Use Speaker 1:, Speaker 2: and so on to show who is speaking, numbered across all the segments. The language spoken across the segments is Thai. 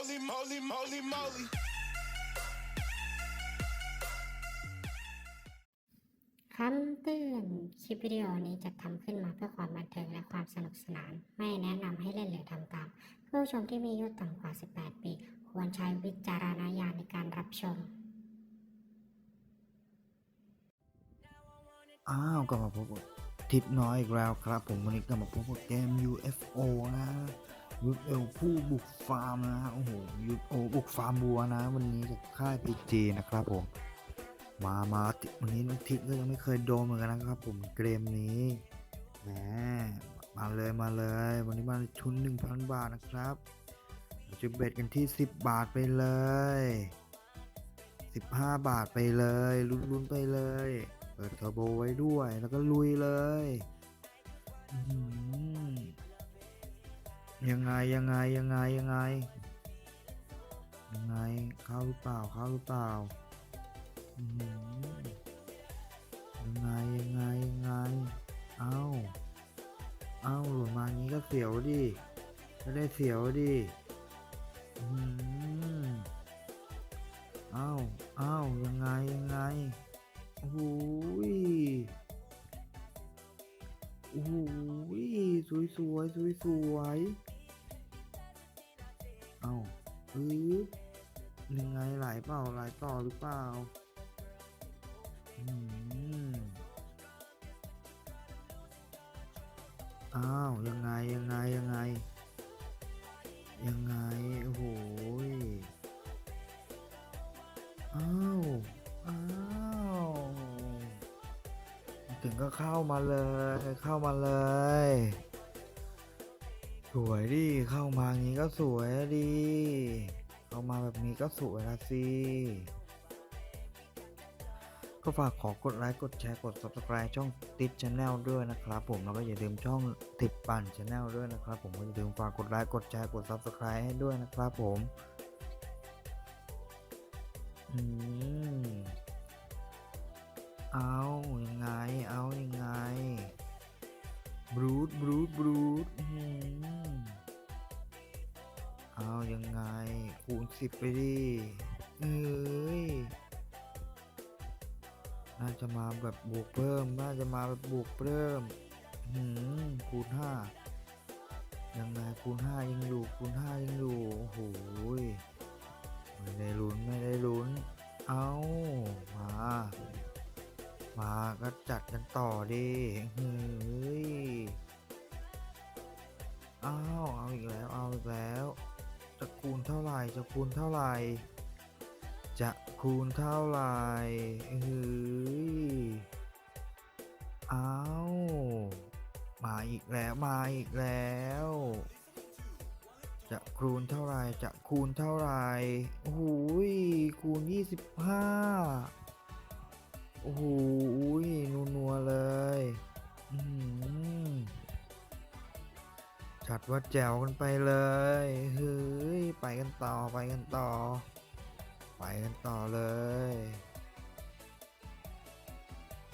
Speaker 1: moly, moly, moly, moly.
Speaker 2: คำเตือน คลิปวิดีโอนี้จะทำขึ้นมาเพื่อความบันเทิงและความสนุกสนาน ไม่แนะนำให้เล่นหรือทำตาม ผู้ชมที่มีอายุต่ำกว่า 18 ปี ควรใช้วิจารณญาณในการรับชม
Speaker 3: อ้าวกลับมาพบกับทิปน้อยอีกแล้วครับ ผมวันนี้กลับมาพบกับเกม UFO นะ UFO ผู้บุกฟาร์มนะฮะโอ้โห UFO บุกฟาร์มบัวนะ วันนี้จากค่าย PG นะครับผม มามาวันนี้น้องทิปก็ยังไม่เคยโดนเหมือนกันนะครับ ผมเกมนี้แหมมาเลยมาเลย วันนี้มาทุน 1,000 บาทนะครับเราจะเบ็ดกันที่ 10 บาทไปเลย 15 บาทไปเลยลุ้นๆไปเลย เปิดเทอร์โบไว้ด้วยแล้วก็ลุยเลย อื ยังไงยังไงยังไงยังไงยังไงเข้าหรือเปล่าเข้าหรือเปล่ายังไงยังไงยังไงเอ้าเอ้าหล่นมางี้ก็เสียวดิไม่ได้เสียวดิอื้อหือเอ้าเอ้ายังไงยังไงโอ้โหยโอ้ยสวยสวยสวยสวย เอาเออยังไงไหลเปล่าไหลต่อหรือเปล่าอืมอ้าว ยังไงยังไงยังไง ยังไง โอ้โหอ้าวอ้าวถึงก็เข้ามาเลย เข้ามาเลย สวยดิ เข้ามางี้ก็สวยดิ เข้ามาแบบนี้ก็สวยละสิ ก็ฝากขอกดไลค์ กดแชร์ กด subscribe ช่องติดช n แนลด้วยนะครับผม แล้วก็อย่าลืมช่องติดปั่นช n แนลด้วยนะครับผมก็อย่าลืมฝากกดไลค์ กดแชร์ กด subscribe ให้ด้วยนะครับผม อืม สิบไปดิเอ้ย น่าจะมาแบบบวกเพิ่ม น่าจะมาแบบบวกเพิ่มหือคูณห้ายังไงคูณห้ายังอยู่คูณห้ายังอยู่ โอ้โหไม่ได้ลุ้นไม่ได้ลุ้น เอามา มาก็จัดกันต่อดิเฮ้ย อ้าว เอาอีกแล้ว เอาอีกแล้ว จะคูณเท่าไหร่ จะคูณเท่าไหร่ จะคูณเท่าไหร่เฮ้ยอ้าวมาอีกแล้ว มาอีกแล้ว จะคูณเท่าไหร่ จะคูณเท่าไหร่โอ้โหยคูณ 25โอ้โห จัดว่าแจ๋วกันไปเลยเฮ้ยไปกันต่อไปกันต่อ ไปกันต่อเลย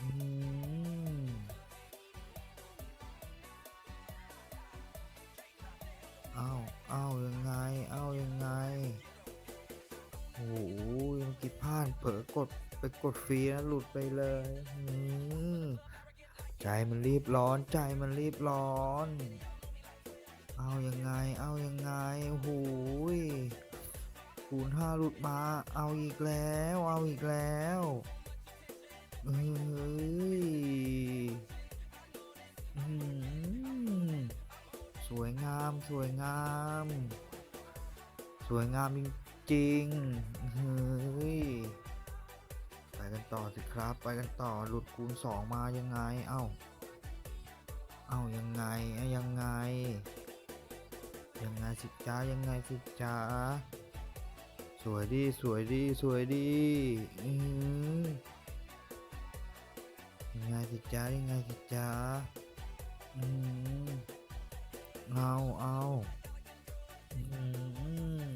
Speaker 3: อืมเอาเอายังไง เอายังไง โอ้หเมื่อกี้พลาดเผลอกดไปกดฟรีนะหลุดไปเลยอืใจมันรีบร้อนใจมันรีบร้อน เอายังไง เอายังไงโอ้โหยคูณห้าหลุดมา เอาอีกแล้ว เอาอีกแล้วเฮ้ยสวยงาม สวยงาม สวยงามจริงๆเฮ้ย ไปกันต่อสิครับ ไปกันต่อ หลุดคูณสองมายังไง เอ้า เอายังไงเอายังไง ยังไงสิจ้ายังไงสิจ้าสวยดีสวยดีสวยดีอือยังไงสิจ้ายังไงสิจ้าอืมเอาเอาอืม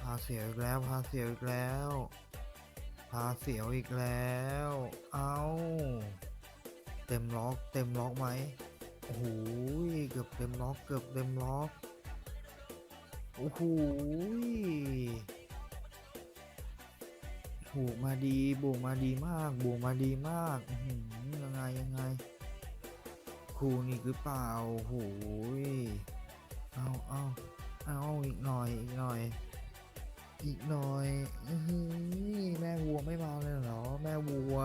Speaker 3: พาเสียวอีกแล้วพาเสียวอีกแล้วพาเสียวอีกแล้ว เอาเต็มล็อกเต็มล็อกไหม โอ้โหเกือบเต็มล็อกเกือบเต็มล็อกโอ้โหบวกมาดีบวกมาดีมากบวกมาดีมากอื้อหือยังไงยังไงคูณอีกหรือเปล่าโอ้โหยเอาเอาเอาอีกหน่อยอีกหน่อย อีกหน่อยแม่วัวไม่มาเลยเหรอ แม่วัว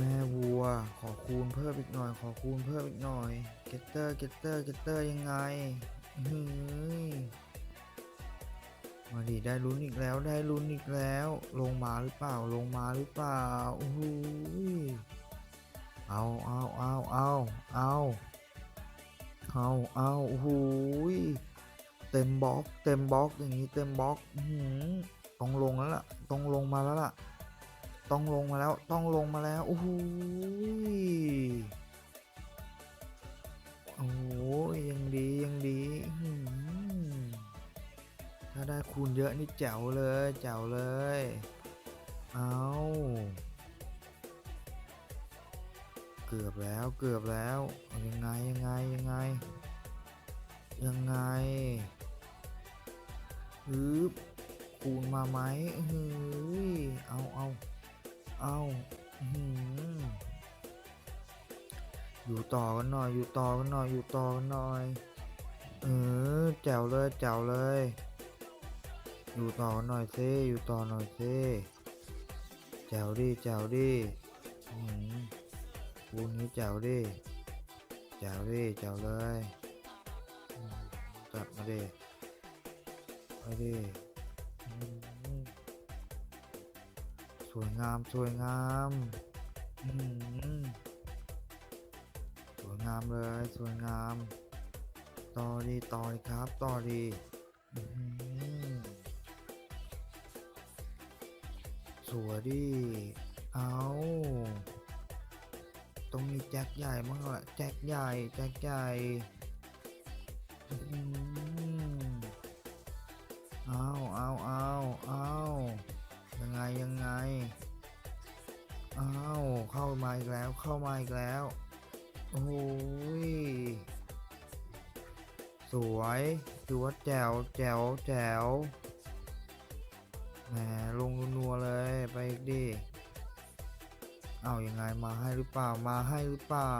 Speaker 3: แม่วัว ขอคูณเพิ่มอีกหน่อย ขอคูณเพิ่มอีกหน่อย เกตเตอร์ เกตเตอร์ เกตเตอร์ยังไงอื้อหือมาดิได้ลุ้นอีกแล้ว ได้ลุ้นอีกแล้ว ลงมาหรือเปล่า ลงมาหรือเปล่าโอ้โหเอาเอาเอาเอาเอาเอาเอาโอ้โหเต็มบล็อก เต็มบล็อกอย่างนี้ เต็มบล็อกหือต้องลงแล้วล่ะ ต้องลงมาแล้วล่ะ ต้องลงมาแล้วต้องลงมาแล้วโอ้โหโอ้โหยังดียังดีถ้าได้คูณเยอะนี่แจ๋วเลยแจ๋วเลย เอาเกือบแล้วเกือบแล้วยังไงยังไงยังไง ยังไงฮึบคูณมาไหมอื้อหือเอาเอา เอาอื้อหือยู่ต่อกันหน่อย อยู่ต่อกันหน่อย อยู่ต่อกันหน่อย เออแจ๋วเลยแจ๋วเลย อยู่ต่อกันหน่อยซิอยู่ต่อหน่อยซิแจ๋วดิแจ๋วดิอื้อหือคูนี้แจ๋วดิแจ๋วดิแจ๋วเลยอืมจัดมาดิมาดิ สวยงามสวยงามอื้อหือสวยงามเลยสวยงาม ต่อดีต่อดีครับต่อดีอื้อหือสวยดี เอาต้องมีแจ็คใหญ่มั้งละแจ็คใหญ่ แจ็คใหญ่อื้อหือเอาเอาเอาเอายัง ไงยังไง อ้าว เข้ามาอีกแล้วเข้ามาอีกแล้ว โอ้ย สวยถือว่าแจ๋วแจ๋วแจ๋วแหมลงนัวเลยไปอีกดิเอาอยังไงมาให้หรือเปล่ามาให้หรือเปล่า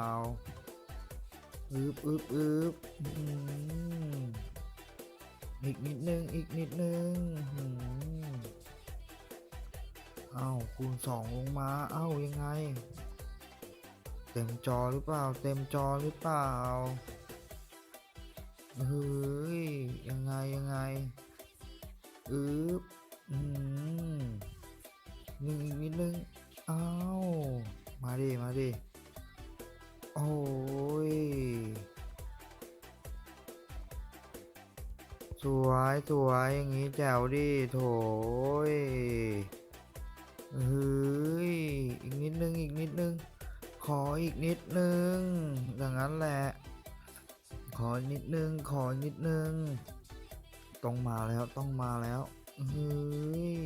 Speaker 3: อึบอึบอึบอื้มอีกนิดนึงอีกนิดนึง อื้อหือเอาคูณสองลงมาอ้าวยังไง เต็มจอหรือเปล่า เต็มจอหรือเปล่าเฮ้ยยังไงยังไงอึบอืมหนึ่งอีกนิดนึงอ้าวมาดิมาดิโอ้ยสวยสวยอย่างนี้แจ๋วดิโถย เฮ้ย อีกนิดนึง อีกนิดนึง ขออีกนิดนึง อย่างนั้นแหละ ขออีกนิดนึง ขออีกนิดนึง ต้องมาแล้ว ต้องมาแล้วเฮ้ย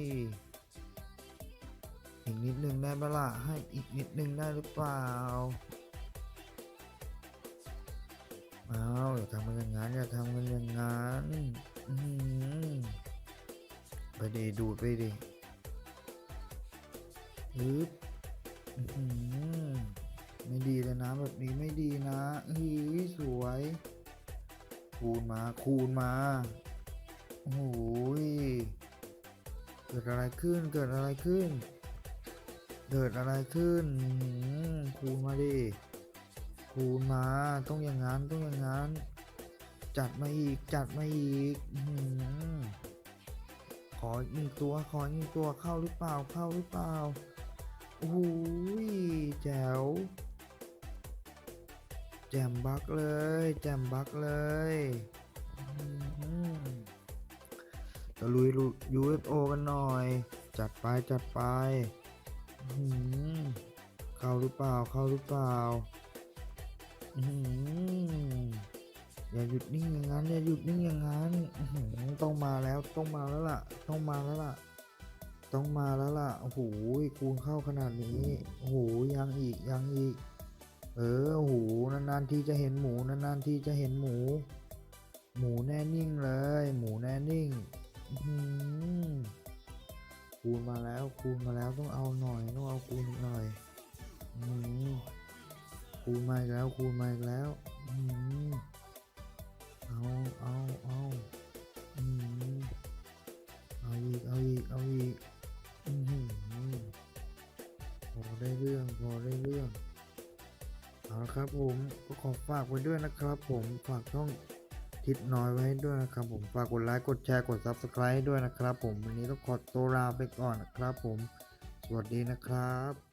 Speaker 3: อีกนิดนึงได้ปะล่ะ ให้อีกนิดนึงได้หรือเปล่าเอาอย่าทำกันอย่างนั้นอย่าทำกันอย่างนั้นอื้อหือไปดีดูดไปดิ ฮึบไม่ดีเลยนะ แบบนี้ไม่ดีนะฮีสวย คูณมาคูณมา โอ้โหยเกิดอะไรขึ้นเกิดอะไรขึ้น เกิดอะไรขึ้นคูณมาดิคูณมาต้องอย่างนั้นต้องอย่างนั้น จัดมาอีกจัดมาอีกอขออีกหนึ่งตัวขออีกหนึ่งตัวเข้าหรือเปล่าเข้าหรือเปล่า โอ้โหยแจ๋วแจมบักเลยแจมบักเลยอื้อหือตะลุย UFO กันหน่อย จัดไปจัดไปเข้าหรือเปล่าเข้าหรือเปล่าอย่าหยุดนิ่งอย่างนั้นอย่าหยุดนิ่งอย่างนั้นต้องมาแล้วต้องมาแล้วล่ะ ต้องมาแล้วล่ะ ต้องมาแล้วล่ะ โอ้โหคูณเข้าขนาดนี้ โอ้โหยังอีกยังอีก เออ โอ้โหนานๆทีจะเห็นหมูนานๆทีจะเห็นหมู หมูแน่นิ่งเลย หมูแน่นิ่งคูณมาแล้วคูณมาแล้วต้องเอาหน่อยต้องเอาคูณหน่อยคูณมาอีกแล้วคูณมาอีกแล้ว ขอฝากไว้ด้วยนะครับ ผมฝากช่องทิดน้อยไว้ด้วยนะครับผมฝากกดไลค์กดแชร์กด Subscribe ด้วยนะครับ ผมวันนี้ต้องขอตัวลาไปก่อนนะครับ ผม สวัสดีนะครับ